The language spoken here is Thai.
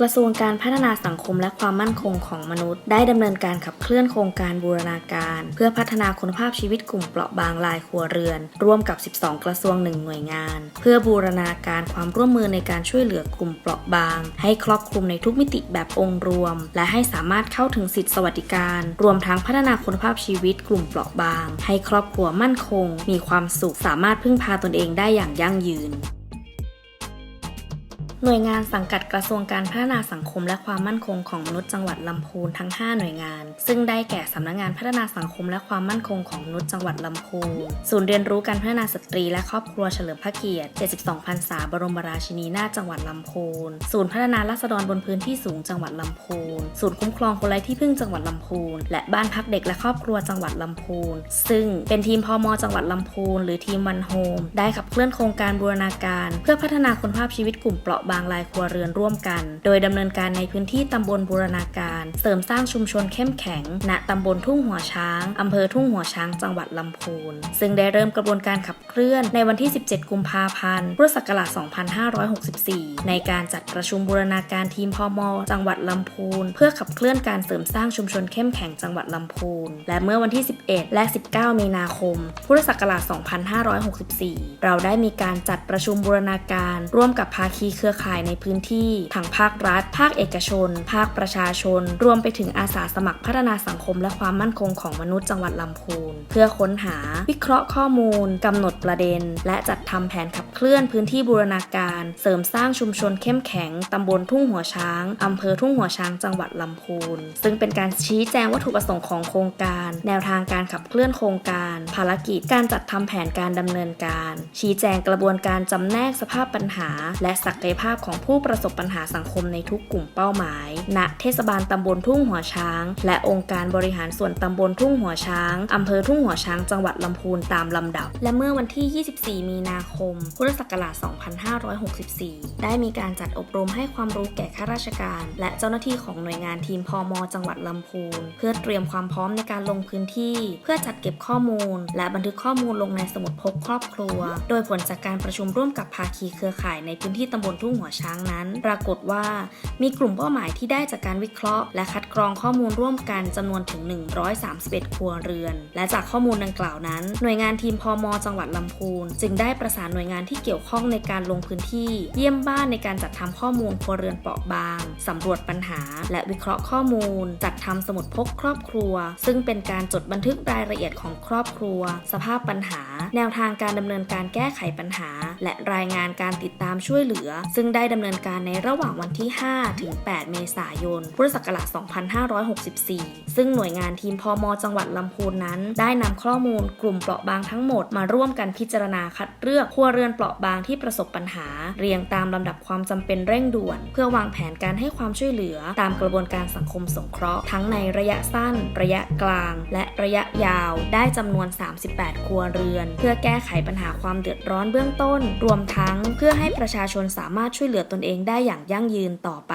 กระทรวงการพัฒนาสังคมและความมั่นคงของมนุษย์ ได้ดำเนินการขับเคลื่อนโครงการบูรณาการ เพื่อพัฒนาคุณภาพชีวิตกลุ่มเปราะบางรายครัวเรือน ร่วมกับ 12 กระทรวงหนึ่งหน่วยงาน เพื่อบูรณาการความร่วมมือในการช่วยเหลือกลุ่มเปราะบาง ให้ครอบคลุมในทุกมิติแบบองค์รวม และให้สามารถเข้าถึงสิทธิสวัสดิการ รวมทั้งพัฒนาคุณภาพชีวิตกลุ่มเปราะบาง ให้ครอบครัวมั่นคง มีความสุขสามารถพึ่งพาตนเองได้อย่างยั่งยืน หน่วยงานสังกัดกระทรวงการพัฒนาสังคม และความมั่นคงของมนุษย์จังหวัดลำพูนทั้ง 5 หน่วยงาน ซึ่งได้แก่สำนักงานพัฒนาสังคมและความมั่นคงของมนุษย์จังหวัดลำพูนศูนย์เรียนรู้การพัฒนาสตรีและครอบครัวเฉลิมพระเกียรติ 72พรรษาบรมราชินีนาถจังหวัดลำพูนศูนย์พัฒนาราษฎรบนพื้นที่สูงจังหวัดลำพูนศูนย์คุ้มครองคนไร้ที่พึ่งจังหวัดลำพูนและบ้านพักเด็กและครอบครัวจังหวัดลำพูนซึ่งเป็นทีมพมจังหวัดลำพูนหรือทีมวันโฮมได้ขับเคลื่อนโครงการบูรณาการ เพื่อพัฒนาคุณภาพชีวิตกลุ่มเปราะบางรายครัวเรือนร่วมกัน โดยดำเนินการในพื้นที่ตำบลบูรณาการ เสริมสร้างชุมชนเข้มแข็ง ณตำบลทุ่งหัวช้างอำเภอทุ่งหัวช้างจังหวัดลำพูน ซึ่งได้เริ่มกระบวนการขับเคลื่อนในวันที่ 17 กุมภาพันธ์ พุทธศักราช 2564 ในการจัดประชุมบูรณาการทีมพมจังหวัดลำพูน เพื่อขับเคลื่อนการเสริมสร้างชุมชนเข้มแข็งจังหวัดลำพูน และเมื่อวันที่ 11 และ 19 มีนาคม พุทธศักราช 2564 เราได้มีการจัดประชุมบูรณาการ ร่วมกับภาคีเครือข่ายในพื้นที่ทั้งภาครัฐ ภาคเอกชน ภาคประชาชน รวมไปถึงอาสาสมัครพัฒนาสังคมและความมั่นคงของมนุษย์จังหวัดลำพูน เพื่อค้นหา วิเคราะห์ข้อมูลกำหนดประเด็น และจัดทำแผนขับเคลื่อนพื้นที่บูรณาการ เสริมสร้างชุมชนเข้มแข็งตำบลทุ่งหัวช้างอำเภอทุ่งหัวช้างจังหวัดลำพูน ซึ่งเป็นการชี้แจงวัตถุประสงค์ของโครงการ แนวทางการขับเคลื่อนโครงการ ภารกิจการจัดทำแผนการดำเนินการ ชี้แจงกระบวนการจำแนกสภาพปัญหา และศักยภาพของผู้ประสบปัญหาสังคมในทุกกลุ่มเป้าหมาย ณ เทศบาลตำบลทุ่งหัวช้าง และองค์การบริหารส่วนตำบลทุ่งหัวช้างอำเภอทุ่งหัวช้างจังหวัดลำพูนตามลำดับ และเมื่อวันที่ 24 มีนาคม พุทธศักราช 2564 ได้มีการจัดอบรมให้ความรู้แก่ข้าราชการ และเจ้าหน้าที่ของหน่วยงานทีมพมจังหวัดลำพูน เพื่อเตรียมความพร้อมในการลงพื้นที่ เพื่อจัดเก็บข้อมูล และบันทึกข้อมูลลงในสมุดพกครอบครัว โดยผลจากการประชุมร่วมกับภาคีเครือข่ายในพื้นที่ตำบลทุ่งหัวช้างนั้น ปรากฏว่า มีกลุ่มเป้าหมายที่ได้จากการวิเคราะห์ และคัดกรองข้อมูลร่วมกันจำนวนถึง 131 ครัวเรือน และจากข้อมูลดังกล่าวนั้น หน่วยงานทีมพมจังหวัดลำพูน จึงได้ประสานหน่วยงานที่เกี่ยวข้องในการลงพื้นที่ เยี่ยมบ้านในการจัดทำข้อมูลครัวเรือนเปราะบางสำรวจปัญหา และวิเคราะห์ข้อมูล จัดทำสมุดพกครอบครัว ซึ่งเป็นการจดบันทึกรายละเอียดของครอบครัว สภาพปัญหา แนวทางการดำเนินการแก้ไขปัญหาและรายงานการติดตามช่วยเหลือ ซึ่งได้ดำเนินการในระหว่างวันที่ 5 ถึง 8 เมษายน พุทธศักราช 2564 ซึ่งหน่วยงานทีมพมจังหวัดลำพูนนั้น ได้นำข้อมูลกลุ่มเปราะบางทั้งหมดมาร่วมกันพิจารณาคัดเลือกครัวเรือนเปราะบางที่ประสบปัญหา เรียงตามลำดับความจำเป็นเร่งด่วน เพื่อวางแผนการให้ความช่วยเหลือตามกระบวนการสังคมสงเคราะห์ทั้งในระยะสั้น ระยะกลาง และระยะยาว ได้จำนวน 38 ครัวเรือน เพื่อแก้ไขปัญหาความเดือดร้อนเบื้องต้นรวมทั้งเพื่อให้ประชาชนสามารถช่วยเหลือตนเองได้อย่างยั่งยืนต่อไป